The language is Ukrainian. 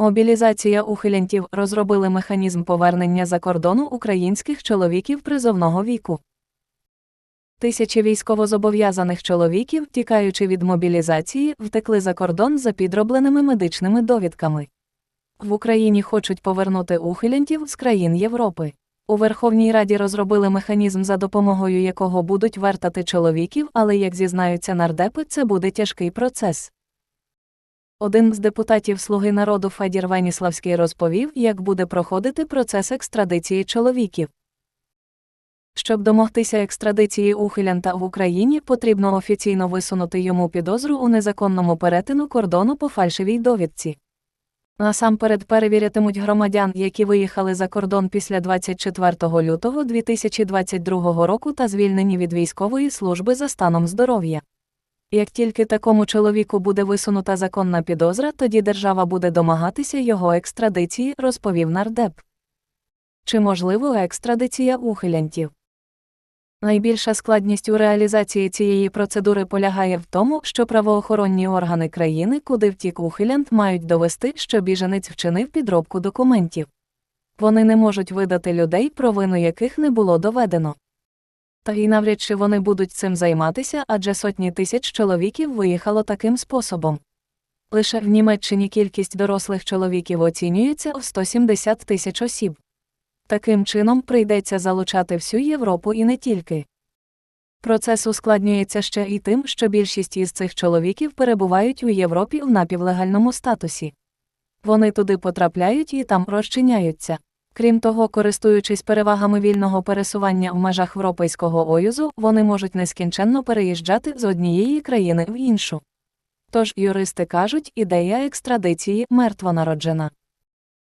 Мобілізація ухилянтів розробили механізм повернення за кордону українських чоловіків призовного віку. Тисячі військовозобов'язаних чоловіків, тікаючи від мобілізації, втекли за кордон за підробленими медичними довідками. В Україні хочуть повернути ухилянтів з країн Європи. У Верховній Раді розробили механізм, за допомогою якого будуть вертати чоловіків, але, як зізнаються нардепи, це буде тяжкий процес. Один з депутатів Слуги народу Федір Веніславський розповів, як буде проходити процес екстрадиції чоловіків. Щоб домогтися екстрадиції ухилянта в Україні, потрібно офіційно висунути йому підозру у незаконному перетину кордону по фальшивій довідці. Насамперед перевірятимуть громадян, які виїхали за кордон після 24 лютого 2022 року та звільнені від військової служби за станом здоров'я. Як тільки такому чоловіку буде висунута законна підозра, тоді держава буде домагатися його екстрадиції, розповів нардеп. Чи можливо екстрадиція ухилянтів? Найбільша складність у реалізації цієї процедури полягає в тому, що правоохоронні органи країни, куди втік ухилянт, мають довести, що біженець вчинив підробку документів. Вони не можуть видати людей, провину яких не було доведено. Та й навряд чи вони будуть цим займатися, адже сотні тисяч чоловіків виїхало таким способом. Лише в Німеччині кількість дорослих чоловіків оцінюється у 170 тисяч осіб. Таким чином прийдеться залучати всю Європу і не тільки. Процес ускладнюється ще і тим, що більшість із цих чоловіків перебувають у Європі в напівлегальному статусі. Вони туди потрапляють і там розчиняються. Крім того, користуючись перевагами вільного пересування в межах Європейського Оюзу, вони можуть нескінченно переїжджати з однієї країни в іншу. Тож юристи кажуть, ідея екстрадиції мертвонароджена.